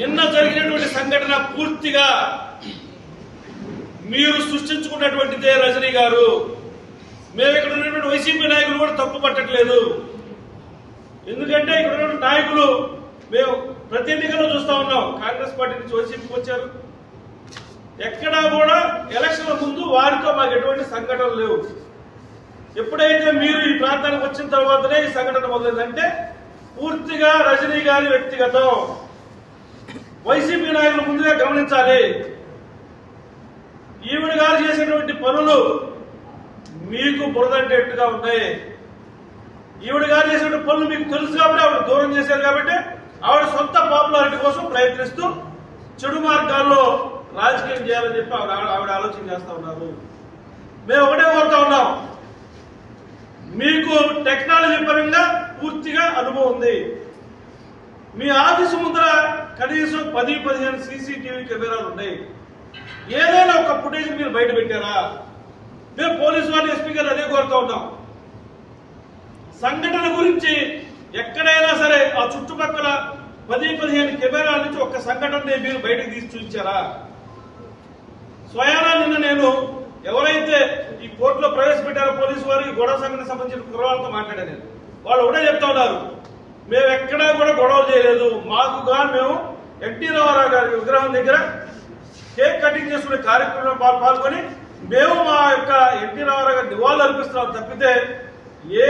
నిన్న జరిగినటువంటి సంఘటన పూర్తిగా మీరు సృష్టించుకున్నటువంటిదే రజనీ గారు. మేము ఇక్కడ ఉన్నటువంటి వైసీపీ నాయకులు కూడా తప్పు పట్టట్లేదు. ఎందుకంటే ఇక్కడ ఉన్నటువంటి నాయకులు మేము ప్రతి ఎన్నికల్లో చూస్తా ఉన్నాం. కాంగ్రెస్ పార్టీ నుంచి వైసీపీకి వచ్చారు. ఎక్కడా కూడా ఎలక్షన్ల ముందు వారితో మాకు ఎటువంటి సంఘటనలు లేవు. ఎప్పుడైతే మీరు ఈ ప్రాంతానికి వచ్చిన తర్వాతనే ఈ సంఘటన మొదలైందంటే పూర్తిగా రజనీ గారి వ్యక్తిగతం. వైసీపీ నాయకులు ముందుగా గమనించాలి. ఈవిడ గారు చేసినటువంటి పనులు మీకు బురదంటేట్టుగా ఉన్నాయి ఈవిడ గారు చేసినటువంటి పనులు మీకు తెలుసు కాబట్టి ఆవిడ దూరం చేశారు కాబట్టి ఆవిడ సొంత పాపులారిటీ కోసం ప్రయత్నిస్తూ చెడు మార్గాల్లో రాజకీయం చేయాలని చెప్పి ఆవిడ ఆవిడ ఆలోచన చేస్తా ఉన్నారు. మేము ఒకటే కోరుతా ఉన్నాం. మీకు టెక్నాలజీ పరంగా పూర్తిగా అనుభవం ఉంది. మీ ఆఫీసు ముందర కనీసం పది పదిహేను సీసీటీవీ కెమెరాలు ఉన్నాయి. ఏదైనా ఒక ఫుటేజ్ మీరు బయట పెట్టారా? మేము పోలీసు వారిని ఎస్పీ గారు అదే కోరుతా ఉన్నాం. సంఘటన గురించి ఎక్కడైనా సరే ఆ చుట్టుపక్కల పది పదిహేను కెమెరాల నుంచి ఒక సంఘటనని మీరు బయటకు తీసి చూపించారా? స్వయానా నిన్న నేను ఎవరైతే ఈ కోర్టులో ప్రవేశపెట్టారో పోలీసు వారికి గొడవ సంఘటన సంబంధించిన కుర్రాలతో మాట్లాడాను వాళ్ళు ఒకటే చెప్తా ఉన్నారు. మేము ఎక్కడా కూడా గొడవ చేయలేదు. మాకు గాను మేము ఎన్టీ రామారావు గారి విగ్రహం దగ్గర కేక్ కటింగ్ చేసుకునే కార్యక్రమంలో పాల్గొని మేము మా యొక్క ఎన్టీ రామారావు గారి నివాళులు అర్పిస్తున్నాం. తప్పితే ఏ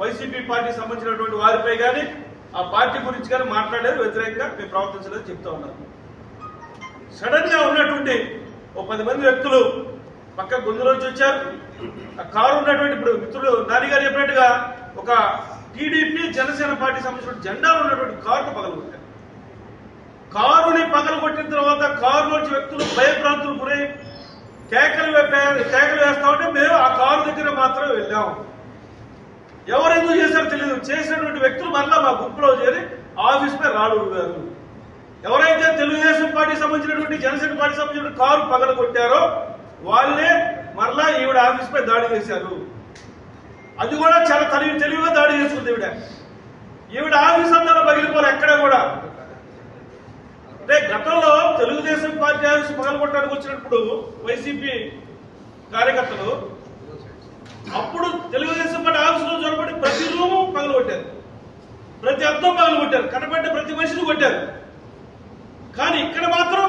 వైసీపీ పార్టీ సంబంధించినటువంటి వారిపై కానీ ఆ పార్టీ గురించి కానీ మాట్లాడలేదు. వ్యతిరేకంగా మేము ప్రవర్తించలేదు చెప్తా ఉన్నారు సడన్గా ఉన్నటువంటి ఓ పది మంది వ్యక్తులు పక్క గొంతులోంచి వచ్చారు. ఆ కారు ఉన్నటువంటి ఇప్పుడు మిత్రులు నాని గారు చెప్పినట్టుగా ఒక టీడీపీ జనసేన పార్టీ సంబంధించిన జెండా ఉన్నటువంటి కారును పగలగొట్టారు. కారుని పగలగొట్టిన తర్వాత కారులోంచి వ్యక్తులు భయభ్రాంతులు గురై కేకలు కేకలు వేస్తామంటే మేము ఆ కారు దగ్గర మాత్రమే వెళ్ళాము ఎవరు ఎందుకు చేశారో తెలియదు. చేసినటువంటి వ్యక్తులు మరలా మా గుంపులో చేరి ఆఫీస్ పై రాడు గారు ఎవరైతే తెలుగుదేశం పార్టీ సంబంధించినటువంటి జనసేన పార్టీ సంబంధించిన కారు పగలగొట్టారో వాళ్ళే మరలా ఈవిడ ఆఫీస్ పై దాడి చేశారు. అది కూడా చాలా తెలివి తెలివిగా దాడి చేసుకుంది ఈవిడ. ఈవిడ ఆఫీస్ అందరూ పగిలిపోరు ఎక్కడ కూడా. అంటే గతంలో తెలుగుదేశం పార్టీ ఆఫీస్ పగలగొట్టడానికి వచ్చినప్పుడు వైసీపీ కార్యకర్తలు అప్పుడు తెలుగుదేశం పార్టీ ఆఫీసులో చొరబడి ప్రతి రూము పగలగొట్టారు. ప్రతి అద్దం పగలగొట్టారు. కనపడ్డ ప్రతి మనిషిని కొట్టారు. కానీ ఇక్కడ మాత్రం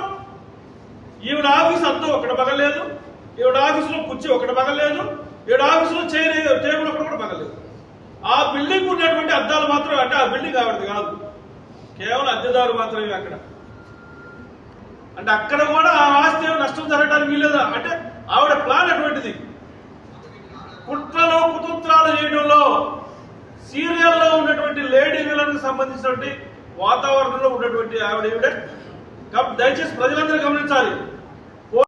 ఈవిడ ఆఫీస్ అద్దం ఒకటి పగలేదు ఈవిడ ఆఫీసులో కుర్చీ ఒకటి పగలేదు ఏడు ఆఫీసులో చేయలేదు టేబుల్ ఒకటి కూడా పగలేదు ఆ బిల్డింగ్ ఉన్నటువంటి అద్దాలు మాత్రం అంటే ఆ బిల్డింగ్ ఆవిడది కాదు. కేవలం అద్దెదారు మాత్రమే అక్కడ. అంటే అక్కడ కూడా ఆ ఆస్తి నష్టం జరగడానికి వీలేదు అంటే ఆవిడ ప్లాన్ అటువంటిది. కుట్రలో కుతంత్రాలు చేయడంలో సీరియల్లో ఉన్నటువంటి లేడీ విలన్కి సంబంధించినటువంటి వాతావరణంలో ఉన్నటువంటి ఆవిడ ఈవిడ దయచేసి ప్రజలందరూ గమనించాలి.